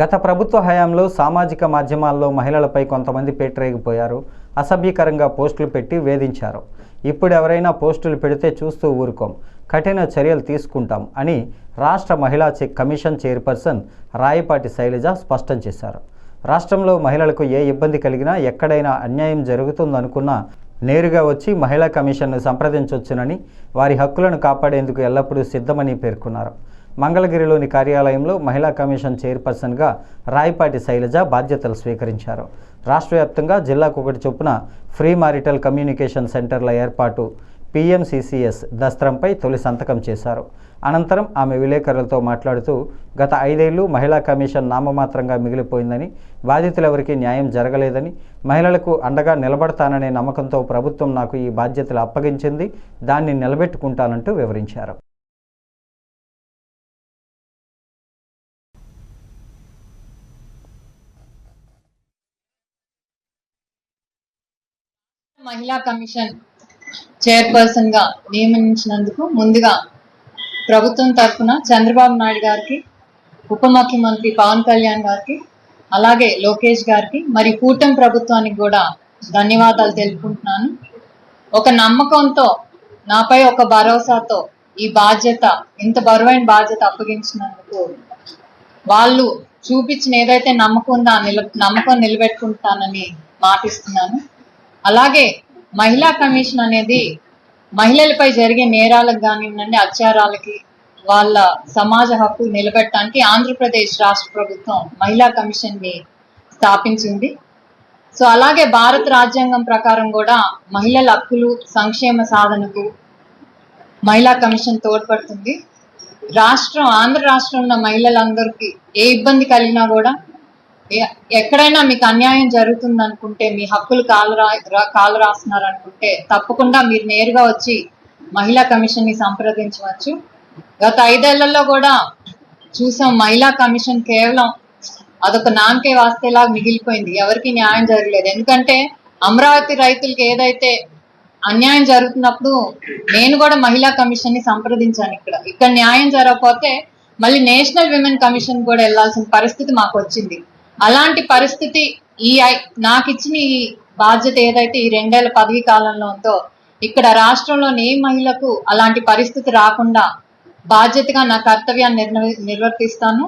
గత ప్రభుత్వ హయాంలో సామాజిక మాధ్యమాల్లో మహిళలపై కొంతమంది పేటరేగిపోయారు. అసభ్యకరంగా పోస్టులు పెట్టి వేధించారు. ఇప్పుడు ఎవరైనా పోస్టులు పెడితే చూస్తూ ఊరుకోం. కఠిన చర్యలు తీసుకుంటాం అని రాష్ట్ర మహిళా కమిషన్ చైర్పర్సన్ రాయపాటి శైలజ స్పష్టం చేశారు. రాష్ట్రంలో మహిళలకు ఏ ఇబ్బంది కలిగినా ఎక్కడైనా అన్యాయం జరుగుతుందనుకున్నా నేరుగా వచ్చి మహిళా కమిషన్ను సంప్రదించవచ్చునని వారి హక్కులను కాపాడేందుకు ఎల్లప్పుడూ సిద్ధమని పేర్కొన్నారు. మంగళగిరిలోని కార్యాలయంలో మహిళా కమిషన్ చైర్పర్సన్గా రాయపాటి శైలజ బాధ్యతలు స్వీకరించారు. రాష్ట్ర వ్యాప్తంగా జిల్లాకు ఒకటి చొప్పున ఫ్రీ మారిటల్ కమ్యూనికేషన్ సెంటర్ల ఏర్పాటు పిఎంసిసిఎస్ దస్త్రంపై తొలి సంతకం చేశారు. అనంతరం ఆమె విలేకరులతో మాట్లాడుతూ గత ఐదేళ్ళు మహిళా కమిషన్ నామమాత్రంగా మిగిలిపోయిందని బాధితులెవరికీ న్యాయం జరగలేదని మహిళలకు అండగా నిలబడతాననే నమ్మకంతో ప్రభుత్వం నాకు ఈ బాధ్యతలు అప్పగించింది దాన్ని నిలబెట్టుకుంటానంటూ వివరించారు. మహిళా కమిషన్ చైర్పర్సన్గా నియమించినందుకు ముందుగా ప్రభుత్వం తరఫున చంద్రబాబు నాయుడు గారికి ఉప ముఖ్యమంత్రి పవన్ కళ్యాణ్ గారికి అలాగే లోకేష్ గారికి మరి కూటమి ప్రభుత్వానికి కూడా ధన్యవాదాలు తెలుపుకుంటున్నాను. ఒక నమ్మకంతో నాపై ఒక భరోసాతో ఈ బాధ్యత ఇంత బరువైన బాధ్యత అప్పగించినందుకు వాళ్ళు చూపించిన ఏదైతే నమ్మకం ఉందో ఆ నిల నమ్మకం నిలబెట్టుకుంటానని మాటిస్తున్నాను. అలాగే మహిళా కమిషన్ అనేది మహిళలపై జరిగే నేరాలకు కానివ్వండి అత్యాచారాలకి వాళ్ళ సమాజ హక్కు నిలబెట్టడానికి ఆంధ్రప్రదేశ్ రాష్ట్ర ప్రభుత్వం మహిళా కమిషన్ని స్థాపించింది. సో అలాగే భారత రాజ్యాంగం ప్రకారం కూడా మహిళల హక్కులు సంక్షేమ సాధనకు మహిళా కమిషన్ తోడ్పడుతుంది. రాష్ట్రం ఆంధ్ర రాష్ట్రంలో ఉన్న మహిళలందరికీ ఏ ఇబ్బంది కలిగినా కూడా ఎక్కడైనా మీకు అన్యాయం జరుగుతుంది అనుకుంటే మీ హక్కులు కాలు రా కాలు రాస్తున్నారు అనుకుంటే తప్పకుండా మీరు నేరుగా వచ్చి మహిళా కమిషన్ని సంప్రదించవచ్చు. గత ఐదేళ్ళలో కూడా చూసాం మహిళా కమిషన్ కేవలం అదొక నామకే వాస్తేలా మిగిలిపోయింది. ఎవరికి న్యాయం జరగలేదు. ఎందుకంటే అమరావతి రైతులకి ఏదైతే అన్యాయం జరుగుతున్నప్పుడు నేను కూడా మహిళా కమిషన్ని సంప్రదించాను ఇక్కడ. ఇక్కడ న్యాయం జరగకపోతే మళ్ళీ నేషనల్ విమెన్ కమిషన్ కూడా వెళ్ళాల్సిన పరిస్థితి మాకు వచ్చింది. అలాంటి పరిస్థితి ఈ ఐ- నాకు ఇచ్చిన ఈ బాధ్యత ఏదైతే ఈ రెండేళ్ళ పదవి కాలంలో ఉందో ఇక్కడ రాష్ట్రంలోని ఏ మహిళకు అలాంటి పరిస్థితి రాకుండా బాధ్యతగా నా కర్తవ్యాన్ని నిర్వ- నిర్వర్తిస్తాను?